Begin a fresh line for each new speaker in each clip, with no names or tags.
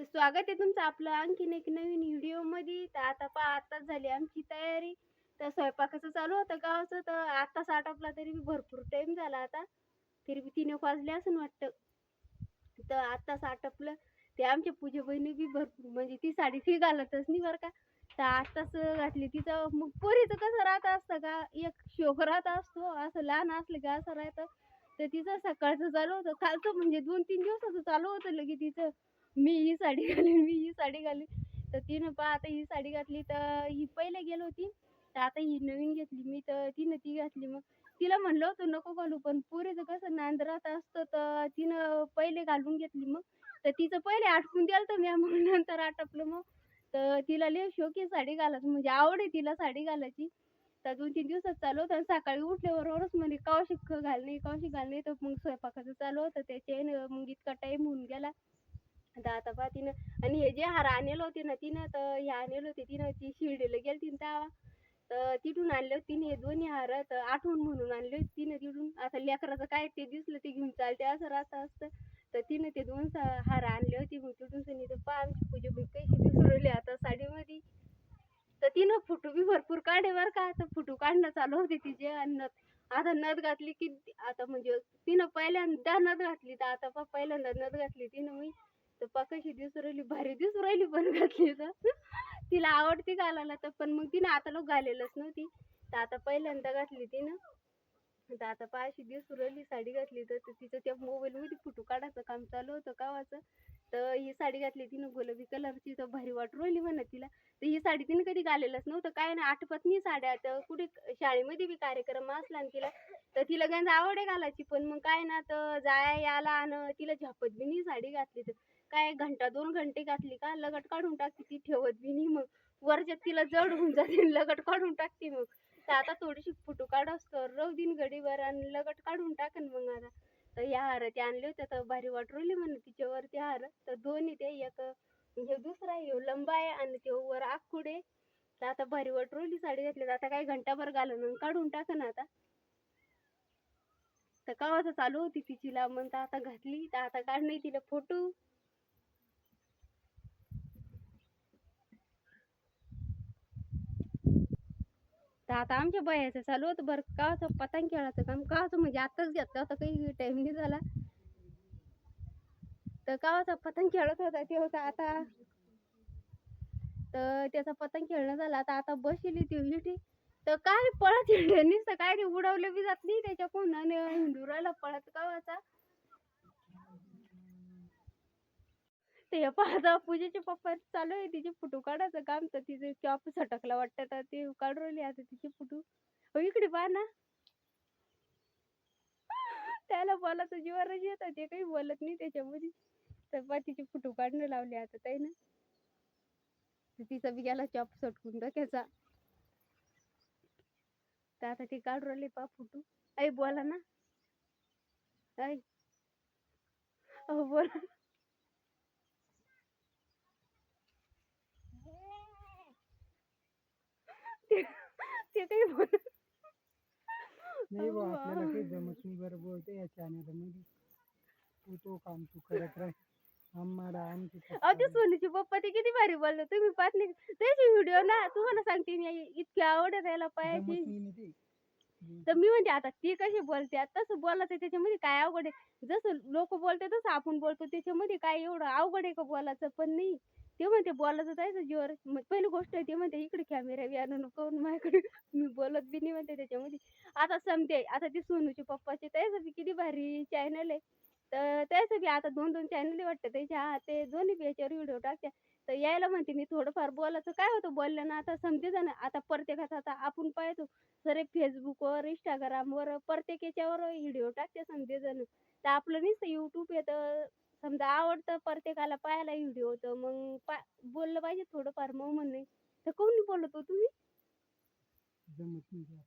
तर स्वागत आहे तुमचं आपलं आणखीन एक नवीन व्हिडिओमध्ये तर आता पहा आत्ताच झाली आमची तयारी. तर स्वयंपाकाचं चालू होतं गावाचं तर आताच आटोपला तरी बी भरपूर टाइम झाला आता. तरी बी तिने वाजले असं वाटतं. तर आताच आटपलं ते आमच्या पूजा बहिणी बी भरपूर म्हणजे ती साडी ती घालतच नाही बरं का. तर आताच घातली तिचं. मग पोरीचं कसं राहत असतं का? एक शोक राहत असतो. असं लहान असलं का असं राहतं. तर तिचं सकाळचं चालू होतं. खालचं म्हणजे दोन तीन दिवसाचं चालू होतं लगे तिचं. मी ही साडी घालीन मी ही साडी घालीन. तर तिनं पहा आता ही साडी घातली तर ही पहिले गेलो होती. तर आता ही नवीन घेतली मी तर तिनं ती घातली मग. तिला म्हणलं होतं नको घालू पण पोरीचं कसं नांदरात असतं तर तिनं पहिले घालून घेतली मग. तर तिचं पहिले आटकून द्याल तर मी मग नंतर आटपलं मग. तर तिला लय शोकी साडी घालायचं म्हणजे आवड आहे तिला साडी घालायची. तर दोन तीन दिवसात चालू होतं आणि सकाळी उठल्याबरोबरच म्हणजे कौशिक घालणे कौशिक घालणे. तर मग स्वयंपाकाचं चालू होतं त्याच्याने मग इतका टाईम होऊन गेला. तर आता पहा तिनं आणि हे जे हार आणलं होते ना तिनं तर हे आणले होते तिनं ती शिर्डीला गेलती ना तेव्हा. तर तिथून आणले होते तिने हे दोन्ही हार तर आठवण म्हणून आणले होते तिनं तिथून. आता लेकराचं काय ते दिसलं ते घेऊन चालते असं राहतं असतं. तर तिनं ते दोन हार आणले होते मग तिथून सनी तर पहा आमची पूजा बी कशी दिसरवली आता साडीमध्ये. तर तिनं फोटो बी भरपूर काढे बरं का. आता फोटो काढणं चालू होते तिचे आणि नथ. आता नथ घातली की आता म्हणजे तिनं पहिल्यांदा नथ घातली तर आता पहा पहिल्यांदा नथ घातली तिनं मी. तर पहा कशी दिसून राहिली भारी दिसून राहिली पण घातली तर तिला आवडती घालायला तर पण मग तिनं आता लोक घालेलच नव्हती. तर आता पहिल्यांदा घातली तिनं. तर आता पहा अशी दिसून राहिली साडी घातली तर तिचं त्या मोबाईलमध्ये फोटो काढायचं काम चालू होतं कावाचं. तर ही साडी घातली तिनं गुलाबी कलरची तर भारी वाटू राहिली म्हणा तिला. तर ही साडी तिने कधी घालेलंच नव्हतं काय ना आठवत नाही साड्या तर कुठे शाळेमध्ये बी कार्यक्रम असला ना तिला तर तिला गंज आवड आहे घालायची. पण मग काय ना तर जाया याला आणि तिला झपत बी नाही साडी घातली तर. काय घंटा दोन घंटे घातली का लगट काढून टाकते ती ठेवत बी नाही मग. वरच्यात तिला जड होऊन जाते लगट काढून टाकते मग. तर आता थोडीशी फोटो काढ असतो. रव दिन घडीवर आणि लगट काढून टाकन मग आता. तर या हार ते आणले होते तर भारी वाटरवली म्हणे तिच्यावरती हार. तर दोन्ही ते एक हे दुसरा आहे लंबा आहे आणि ते वर आखुडे तर आता भारी वाटरवली साडी घातली. तर आता काय घंटाभर घालून काढून टाकन आता. तर कवाचं चालू होती तिची लांब तर आता घातली. तर आता काढ नाही तिला फोटो. तर आता आमच्या बयाचं चालू होतं बरं. कावाचं पतंग खेळायचं काम कावाचं म्हणजे आताच घेतलं होतं काही टाइम नाही झाला. तर कावाचा पतंग खेळत होता ते होता आता. तर त्याचा पतंग खेळणं झाला आता आता बसली ती हिटी तर काय पळत हिंडणीच तर काय ते उडवलं बी जात नाही त्याच्या कोणाने हिंडुराला पळत पळत होता ते पाहता पूजेचे पप्पा चालू आहे तिचे फोटो काढायचं काम तर तिचे चॉप सटकला वाटतं तर ते काढून राहिली आता तिचे फोटो. हो इकडे पहा ना. त्याला बोलायचं जीवारच येतं ते काही बोलत नाही त्याच्यामध्ये. तर पहा तिचे फोटो काढणं लावले आता ताई ना तिचा बी गेला चॉप सटकून डोक्याचा. तर आता ते काढून राहिले पा फोटो. आई बोला ना. आई. अहो बोला. ते ते काही बोल
नाही बा. आपल्याला काही जमत नाही बरं बोलते या चॅनलमध्ये तू तो काम तू करत राह. आम्हाला आमची
अहो ते सोनूचे पप्पा ते किती भारी बोलले. तुम्ही पाहत नाही. त्याची व्हिडिओ ना तुम्हाला सांगते मी इतकी आवड आहे त्याला तर मी म्हणते आता ती कशी बोलते? तसं बोलायचं त्याच्यामध्ये काय अवघड आहे? जसं लोक बोलते तसं आपण बोलतो. त्याच्यामध्ये काय एवढं अवघड आहे का बोलायचं? पण नाही. ते म्हणते बोलायचं जायचं जीवर मग पहिली गोष्ट आहे ते म्हणते इकडे कॅमेरा बी आणू नको माझ्याकडे. मी बोलत बी नाही म्हणते त्याच्यामध्ये. आता समते आता ती सोनूचे पप्पाचे त्याचं बी किती भारी चॅनल आहे. तर त्याचं बी आता दोन दोन चॅनल वाटतं त्याच्या. हा ते दोन्ही बी याच्यावर व्हिडिओ टाकते तर यायला म्हणते मी थोडंफार बोलायचं काय होतं? बोललं ना आता समजे ना आता प्रत्येकाचं आता आपण पाहतो. सर फेसबुकवर इंस्टाग्रामवर प्रत्येक याच्यावर व्हिडिओ टाकते समजे जण. तर आपलं नुसतं युट्यूब येतं समजा आवडतं प्रत्येकाला पाहायला व्हिडिओ तर मग पा बोललं पाहिजे थोडंफार. मग म्हणणे तर कोणी बोलत हो तुम्ही?
जमत नाही ते.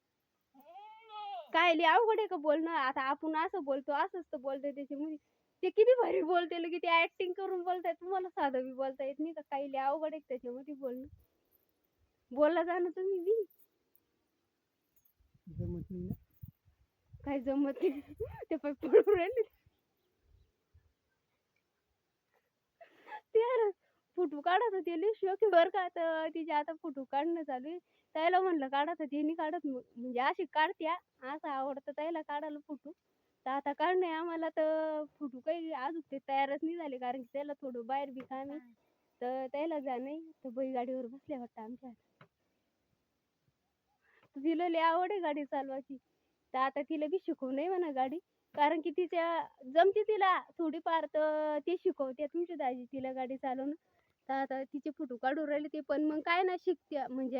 काय लय अवघड आहे का बोलणं? आता आपण असं बोलतो असंच तर बोलतोय त्याच्यामध्ये ते किती भारी बोलते लगे ते ऍक्टिंग करून बोलताय तुम्हाला साधं बी बोलता येत नाही का? काही लय अवघड आहे त्याच्यामध्ये बोलणं? बोलला जाणं तुम्ही बी.
जमत नाही ना.
काय जमत नाही? ते पण पडून राहिले. ते फोटो काढत होते लई शौक बर का तर तिचे आता फोटो काढणं चालू आहे. त्याला म्हणलं काढा तर तिने काढत म्हणजे अशी काढत्या असं आवडतं त्याला काढायला फोटो. तर आता काढणे आम्हाला तर फोटो काही अजून ते तयारच नाही झाले कारण की त्याला थोडं बाहेर बी काम आहे. तर त्याला जा नाही तर बैलगाडीवर बसल्या वाटतं आमच्या तिला लई आवड आहे गाडी चालवायची. तर आता तिला बी शिकवू नये म्हणा गाडी. कारण की तिच्या जमते तिला थोडीफार तर ते शिकवते तुमची दाजी तिला गाडी चालवणं तर आता तिचे फोटो काढून राहिले ते. पण मग काय ना शिकते म्हणजे